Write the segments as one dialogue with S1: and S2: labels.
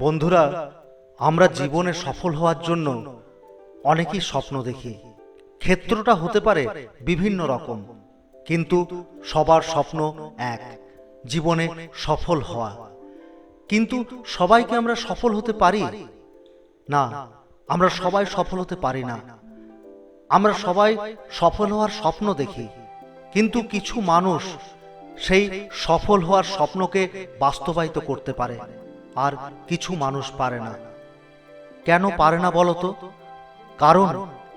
S1: বন্ধুরা, আমরা জীবনে সফল হওয়ার জন্য অনেকেই স্বপ্ন দেখি। ক্ষেত্রটা হতে পারে বিভিন্ন রকম, কিন্তু সবার স্বপ্ন এক, জীবনে সফল হওয়া। কিন্তু সবাইকে আমরা সফল হতে পারি? না, আমরা সবাই সফল হতে পারি না। আমরা সবাই সফল হওয়ার স্বপ্ন দেখি, কিন্তু কিছু মানুষ সেই সফল হওয়ার স্বপ্নকে বাস্তবায়িত করতে পারে। আর কিছু মানুষ পারে না। কেন পারে না বলতো কারণ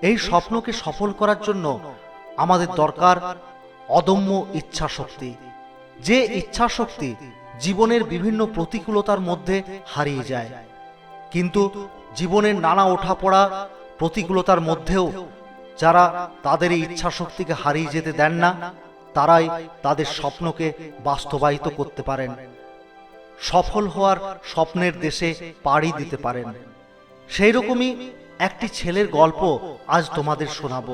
S1: এই স্বপ্নকে সফল করার জন্য আমাদের দরকার অদম্য ইচ্ছা শক্তি যে ইচ্ছা শক্তি জীবনের বিভিন্ন প্রতিকূলতার মধ্যে হারিয়ে যায়। কিন্তু জীবনের নানা ওঠাপড়া প্রতিকূলতার মধ্যেও যারা তাদের এই ইচ্ছা শক্তিকে হারিয়ে যেতে দেন না, তারাই তাদের স্বপ্নকে বাস্তবায়িত করতে পারেন। সফল হওয়ার স্বপ্নের দেশে পাড়ি দিতে পারেন। সেই রকমই একটি ছেলের গল্প আজ তোমাদের শোনাব,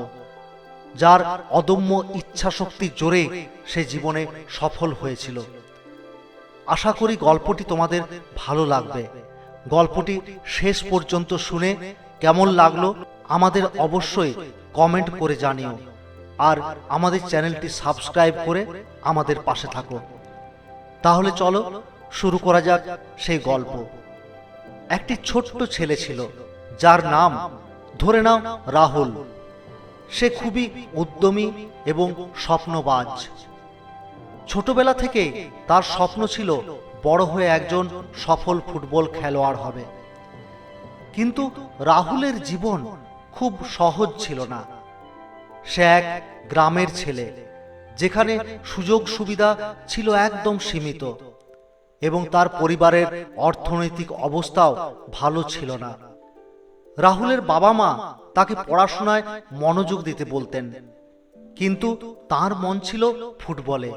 S1: যার অদম্য ইচ্ছা শক্তির জোরে সে জীবনে সফল হয়েছিল। আশা করি গল্পটি তোমাদের ভালো লাগবে। গল্পটি শেষ পর্যন্ত শুনে কেমন লাগল আমাদের অবশ্যই কমেন্ট করে জানিও, আর আমাদের চ্যানেলটি সাবস্ক্রাইব করে আমাদের পাশে থাকো। তাহলে চলো শুরু করা যাক সেই গল্প। একটি ছোট্ট ছেলে ছিল, যার নাম, ধরে নাও, রাহুল। সে খুবই উদ্যমী এবং স্বপ্নবাজ। ছোটবেলা থেকে তার স্বপ্ন ছিল বড় হয়ে একজন সফল ফুটবল খেলোয়াড় হবে। কিন্তু রাহুলের জীবন খুব সহজ ছিল না। সে এক গ্রামের ছেলে, যেখানে সুযোগ সুবিধা ছিল একদম সীমিত। এবং তার পরিবারের অর্থনৈতিক অবস্থাও ভালো ছিল না। রাহুলের বাবা মা তাকে পড়াশোনায় মনোযোগ দিতে বলতেন, কিন্তু তার মন ছিল ফুটবলে।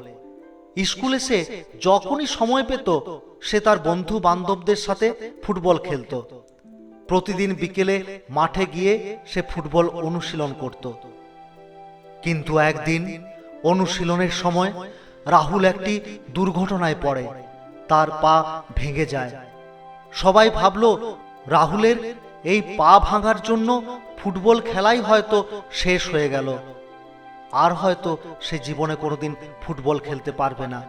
S1: স্কুলে সে যখনই সময় পেত, সে তার বন্ধু বান্ধবদের সাথে ফুটবল খেলতো। প্রতিদিন বিকেলে মাঠে গিয়ে সে ফুটবল অনুশীলন করত। কিন্তু একদিন অনুশীলনের সময় রাহুল একটি দুর্ঘটনায় পড়ে। তার পা ভেঙে যায়। সবাই ভাবলো, রাহুলের এই পা ভাঙার জন্য ফুটবল খেলাই হয়তো শেষ হয়ে গেল। আর হয়তো সে জীবনে কোনোদিন ফুটবল খেলতে পারবে না।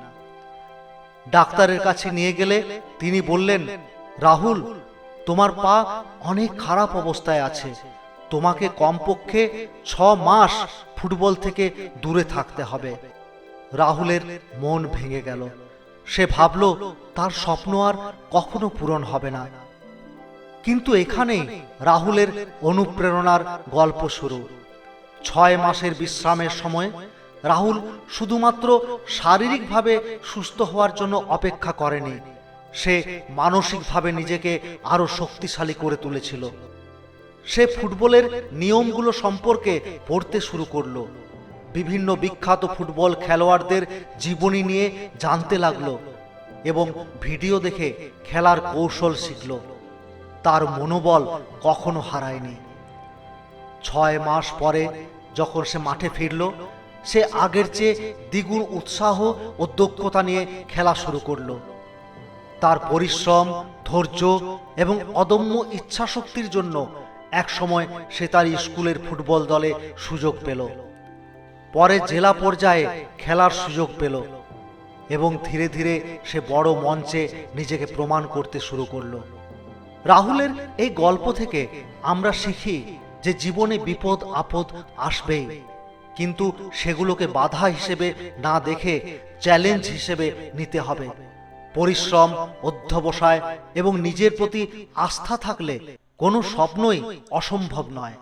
S1: ডাক্তারের কাছে নিয়ে গেলে তিনি বললেন, রাহুল, তোমার পা অনেক খারাপ অবস্থায় আছে। তোমাকে কমপক্ষে ছ মাস ফুটবল থেকে দূরে থাকতে হবে রাহুলের মন ভেঙে গেল। সে ভাবল, তার স্বপ্ন আর কখনো পূরণ হবে না। কিন্তু এখানেই রাহুলের অনুপ্রেরণার গল্প শুরু। ছয় মাসের বিশ্রামের সময় রাহুল শুধুমাত্র শারীরিকভাবে সুস্থ হওয়ার জন্য অপেক্ষা করেনি। সে মানসিকভাবে নিজেকে আরও শক্তিশালী করে তুলেছিল। সে ফুটবলের নিয়মগুলো সম্পর্কে পড়তে শুরু করল। বিভিন্ন বিখ্যাত ফুটবল খেলোয়াড়দের জীবনী নিয়ে জানতে লাগল এবং ভিডিও দেখে খেলার কৌশল শিখল। তার মনোবল কখনো হারায়নি। ছয় মাস পরে যখন সে মাঠে ফিরল, সে আগের চেয়ে দ্বিগুণ উৎসাহ ও দক্ষতা নিয়ে খেলা শুরু করল। তার পরিশ্রম, ধৈর্য এবং অদম্য ইচ্ছাশক্তির জন্য একসময় সে তার স্কুলের ফুটবল দলে সুযোগ পেল। পরে জেলা পর্যায়ে খেলার সুযোগ পেল এবং ধীরে ধীরে সে বড় মঞ্চে নিজেকে প্রমাণ করতে শুরু করল। রাহুলের এই গল্প থেকে আমরা শিখি যে জীবনে বিপদ, আপদ আসবেই, কিন্তু সেগুলোকে বাধা হিসেবে না দেখে চ্যালেঞ্জ হিসেবে নিতে হবে। পরিশ্রম, অধ্যবসায় এবং নিজের প্রতি আস্থা থাকলে কোনো স্বপ্নই অসম্ভব নয়।